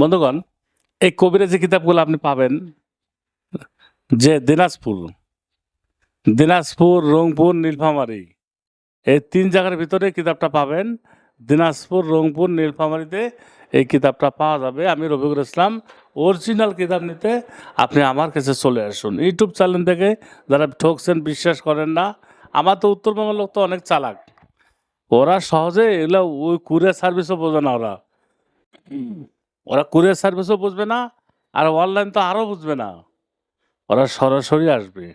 বন্ধুগণ, এই কবিরাজি কিতাবগুলো আপনি পাবেন, যে দিনাজপুর দিনাজপুর, রংপুর, নীলফামারী, এই তিন জায়গার ভিতরে কিতাবটা পাবেন। দিনাজপুর, রংপুর, নীলফামারীতে এই কিতাবটা পাওয়া যাবে। আমি রবিকুল ইসলাম, অরিজিনাল কিতাব নিতে আপনি আমার কাছে চলে আসুন। ইউটিউব চ্যানেল থেকে যারা ঠকছেন, বিশ্বাস করেন না, আমার তো উত্তরবঙ্গের লোক তো অনেক চালাক। ওরা সহজে এগুলো ওই কুরিয়ার সার্ভিসও বোঝে না ওরা। ওরা কুরিয়ার সার্ভিসও বুঝবে না, আর অনলাইন তো আরও বুঝবে না। ওরা সরাসরি আসবে।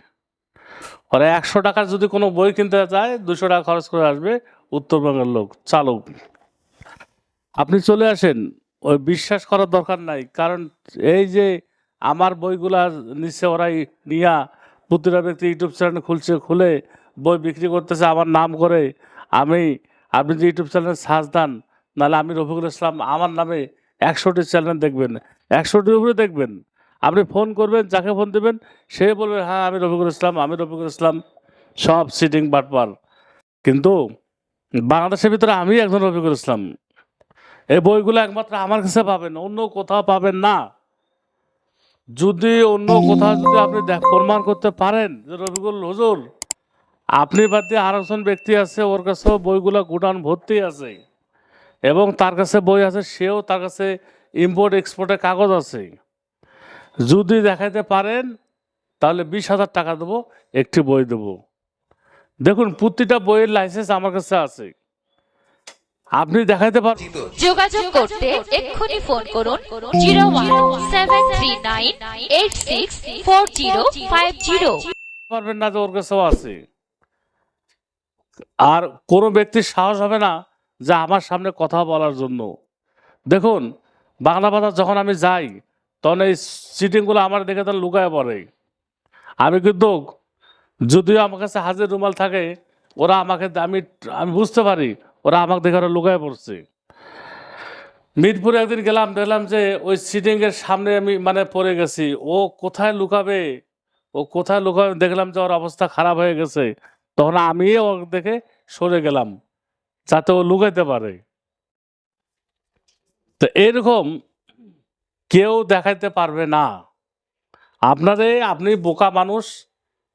ওরা একশো টাকার যদি কোনো বই কিনতে যায় দুশো টাকা খরচ করে আসবে, উত্তরবঙ্গের লোক চালক আপনি চলে আসেন, ওই বিশ্বাস করার দরকার নাই, কারণ এই যে আমার বইগুলা নিচ্ছে, ওরাই নিয়া প্রতিটা ব্যক্তি ইউটিউব চ্যানেল খুলছে, খুলে বই বিক্রি করতেছে, আমার নাম করে আমি, আপনি যে ইউটিউব চ্যানেলে সার্চ দেন, নাহলে আমি রফিকুল ইসলাম, আমার নামে একশোটি চ্যানেল দেখবেন, একশোটির উপরে দেখবেন। আপনি ফোন করবেন, যাকে ফোন দেবেন, সে বলবে হ্যাঁ আমি রফিকুল ইসলাম, আমি রফিকুল ইসলাম, সব সিটিং বাটপার। কিন্তু বাংলাদেশের ভিতরে আমি একজন রফিকুল ইসলাম। এই বইগুলো একমাত্র আমার কাছে পাবেন, অন্য কোথাও পাবেন না। যদি অন্য কোথাও যদি আপনি প্রমাণ করতে পারেন যে রফিকুল, হুজুর, আপনি বাদ দিয়ে আর একজন ব্যক্তি আছে, ওর কাছেও বইগুলো গুটান ভর্তি আছে। এবং তার কাছে বই আছে সেও তার কাছে ইম্পোর্ট এক্সপোর্টের কাগজ আছে। যদি দেখাইতে পারেন তাহলে বিশ হাজার টাকা দেবো একটি বই দেবো। দেখুন প্রতিটা বইয়ের লাইসেন্স আমার কাছে আছে। আপনি দেখাইতে পারেন যোগাযোগ করতে এক্ষুনি ফোন করুন zero one seven three nine eight six four zero five zero. পারবেন না যে ওর কাছেও আছে। আর কোনো ব্যক্তির সাহস হবে না যে আমার সামনে কথা বলার জন্য। দেখুন, বাংলা বাজার যখন আমি যাই, তখন এই সিটিংগুলো আমার দেখে তখন লুকায় পড়ে। আমি কিন্তু, যদিও আমার কাছে হাজির রুমাল থাকে, ওরা আমাকে আমি আমি বুঝতে পারি, ওরা আমাকে দেখে ওরা লুকায় পড়ছে। মিরপুরে একদিন গেলাম, দেখলাম যে ওই সিটিংয়ের সামনে আমি মানে পড়ে গেছি। ও কোথায় লুকাবে? ও কোথায় লুকাবে? দেখলাম যে ওর অবস্থা খারাপ হয়ে গেছে। তখন আমি ওর দেখে সরে গেলাম। যাতে ও লুকাইতে পারে। তো এরকম কেউ দেখাইতে পারবে না। আপনারে, আপনি বোকা মানুষ,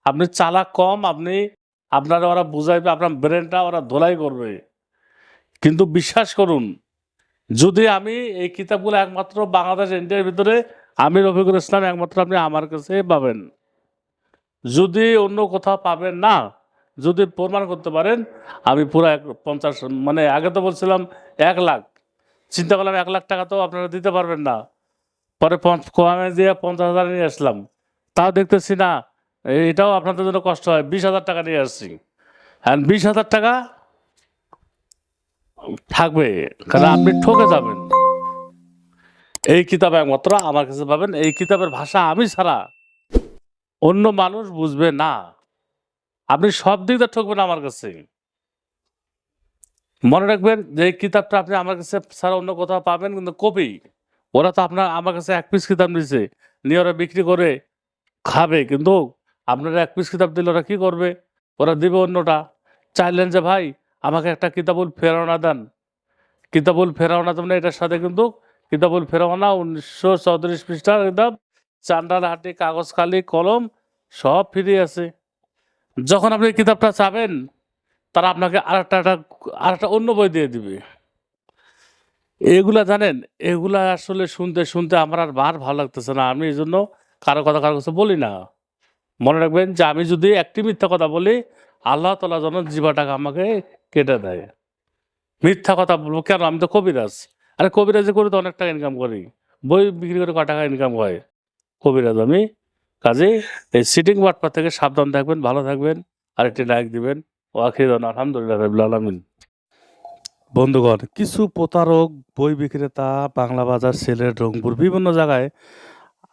আপনি চালাক কম, আপনি, আপনারা ওরা বুঝাইবে, আপনার ব্রেনটা ওরা ধোলাই করবে। কিন্তু বিশ্বাস করুন, যদি আমি এই কিতাবগুলো একমাত্র বাংলাদেশ ইন্ডিয়ার ভিতরে আমি রফিকুল ইসলাম একমাত্র আপনি আমার কাছে পাবেন। যদি অন্য কোথাও পাবেন না যদি প্রমাণ করতে পারেন, আমি পুরো এক পঞ্চাশ মানে আগে তো বলছিলাম এক লাখ। চিন্তা করলাম এক লাখ টাকা তো আপনারা দিতে পারবেন না। পরে কমে দিয়ে পঞ্চাশ হাজার নিয়ে আসলাম। তাও দেখতেছি না, এটাও আপনাদের জন্য কষ্ট হয়, বিশ হাজার টাকা নিয়ে আসছি। আর বিশ হাজার টাকা থাকবে, কারণ আপনি ঠকে যাবেন। এই কিতাব একমাত্র আমার কাছে পাবেন, এই কিতাবের ভাষা আমি ছাড়া অন্য মানুষ বুঝবে না। আপনি সব দিক দিয়ে ঠকবেন আমার কাছে। মনে রাখবেন যে কিতাবটা আপনি আমার কাছে ছাড়া অন্য কোথাও পাবেন, কিন্তু কপি। ওরা তো আপনার, আমার কাছে এক পিস কিতাব নিছে। নিয়ে ওরা বিক্রি করে খাবে, কিন্তু আপনারা এক পিস কিতাব দিলে ওরা কি করবে? ওরা দিবে অন্যটা। চাইলেন যে, ভাই, আমাকে একটা কিতাবুল ফেরাওনা দেন। কিতাবুল ফেরাওনা মানে এটার সাথে কিন্তু কিতাবুল ফেরাওনা, উনিশশো চৌত্রিশ পৃষ্ঠার কিতাব, চান্ডাল হাটি, কাগজ, খালি, কলম, সব ফ্রি আছে। যখন আপনি কিতাবটা চাবেন, তারা আপনাকে আরেকটা আর একটা অন্য বই দিয়ে দিবে। এগুলা জানেন, এগুলা আসলে শুনতে শুনতে আমার আর বার ভালো লাগতেছে না। আমি এই জন্য কারও কথা, কারও কাছে বলি না। মনে রাখবেন যে আমি যদি একটি মিথ্যা কথা বলি, আল্লাহ তালা যেন জীবাটাকে আমাকে কেটে দেয়। মিথ্যা কথা বলব কেন? আমি তো কবিরাজ। আরে কবিরাজি করে তো অনেক টাকা ইনকাম করি। বই বিক্রি করে ক টাকা ইনকাম হয়? কবিরাজ আমি কাজে এই সিটিং বাটপা থেকে সাবধান থাকবেন, ভালো থাকবেন আর একটি লাইক দিবেন। ও আখির আলহামদুলিল্লাহ রবিল আলমিন। বন্ধুগণ, কিছু প্রতারক, বই বিক্রেতা, বাংলা বাজার, সেলের রংপুর, বিভিন্ন জায়গায়